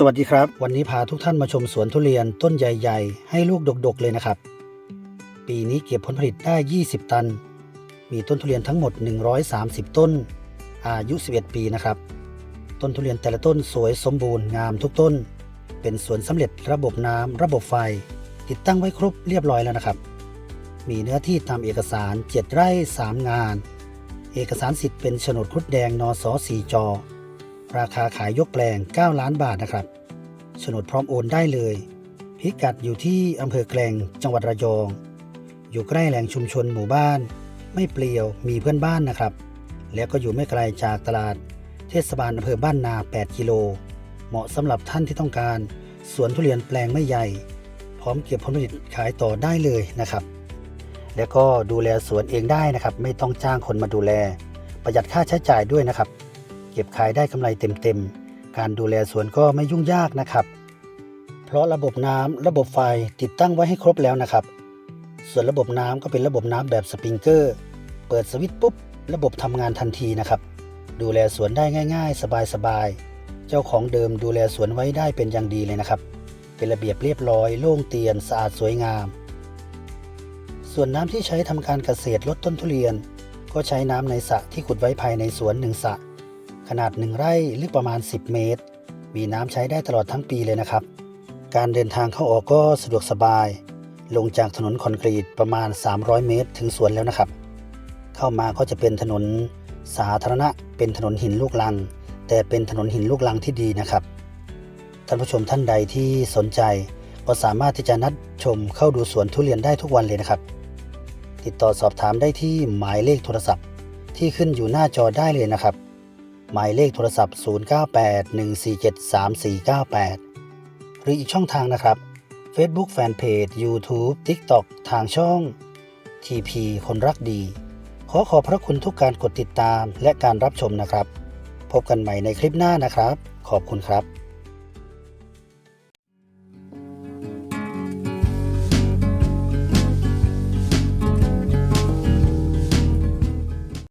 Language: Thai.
สวัสดีครับ วันนี้พาทุกท่านมาชมสวนทุเรียนต้นใหญ่ๆ ให้ลูกดกๆเลยนะครับ ปีนี้เก็บผลผลิตได้ 20 ตัน มีต้นทุเรียนทั้งหมด 130 ต้น อายุ 11 ปีนะครับ ต้นทุเรียนแต่ละต้นสวยสมบูรณ์งามทุกต้น เป็นสวนสำเร็จระบบน้ำระบบไฟ ติดตั้งไว้ครบเรียบร้อยแล้วนะครับ มีเนื้อที่ตามเอกสาร 7 ไร่ 3 งาน เอกสารสิทธิ์เป็นโฉนดครุฑแดงนสสีจอ ราคาขายยกแปลง 9 ล้านบาทนะครับโฉนดพร้อมโอนได้เลย พิกัดอยู่ที่อำเภอแกลงจังหวัดระยอง อยู่ใกล้แหล่งชุมชนหมู่บ้าน ไม่เปลี่ยวมีเพื่อนบ้านนะครับ แล้วก็อยู่ไม่ไกลจากตลาด เทศบาลอำเภอบ้านนา 8 กิโล เหมาะสำหรับท่านที่ต้องการสวนทุเรียนแปลงไม่ใหญ่ พร้อมเก็บผลผลิตขายต่อได้เลยนะครับ แล้วก็ดูแลสวนเองได้นะครับ ไม่ต้องจ้างคนมาดูแล ประหยัดค่าใช้จ่ายด้วยนะครับ เก็บขายได้กำไรเต็มๆ การดูแลสวนก็ไม่ยุ่งยากนะครับ เพราะระบบน้ำระบบไฟติดตั้งไว้ให้ครบแล้วนะครับ ส่วนระบบน้ำก็เป็นระบบน้ำแบบสปริงเกอร์ เปิดสวิตช์ปุ๊บ ระบบทำงานทันทีนะครับ ดูแลสวนได้ง่าย ๆ สบายๆ เจ้าของเดิมดูแลสวนไว้ได้เป็นอย่างดีเลยนะครับ เป็นระเบียบเรียบร้อยโล่งเตียนสะอาดสวยงาม ส่วนน้ำที่ใช้ทำการเกษตรลดต้นทุเรียนก็ใช้น้ำในสระที่ขุดไว้ภายในสวนหนึ่งสระ ขนาด1ไร่ลึกประมาณ 10 เมตร มีน้ำใช้ได้ตลอดทั้งปีเลยนะครับ การเดินทางเข้าออกก็สะดวกสบาย ลงจากถนนคอนกรีตประมาณ 300 เมตร ถึงสวนแล้วนะครับ เข้ามาก็จะเป็นถนนสาธารณะเป็นถนนหินลูกลัง แต่เป็นถนนหินลูกลังที่ดีนะครับท่านผู้ชมท่านใดที่สนใจก็สามารถที่จะนัดชมเข้าดูสวนทุเรียนได้ทุกวันเลยนะครับ ติดต่อสอบถามได้ที่หมายเลขโทรศัพท์ ที่ขึ้นอยู่หน้าจอได้เลยนะครับ หมายเลขโทรศัพท์ 0981473498 หรืออีกช่องทางนะครับ Facebook Fanpage YouTube TikTok ทางช่อง TP คนรักดี ขอขอบพระคุณทุกการกดติดตามและการรับชมนะครับ พบกันใหม่ในคลิปหน้านะครับ ขอบคุณครับ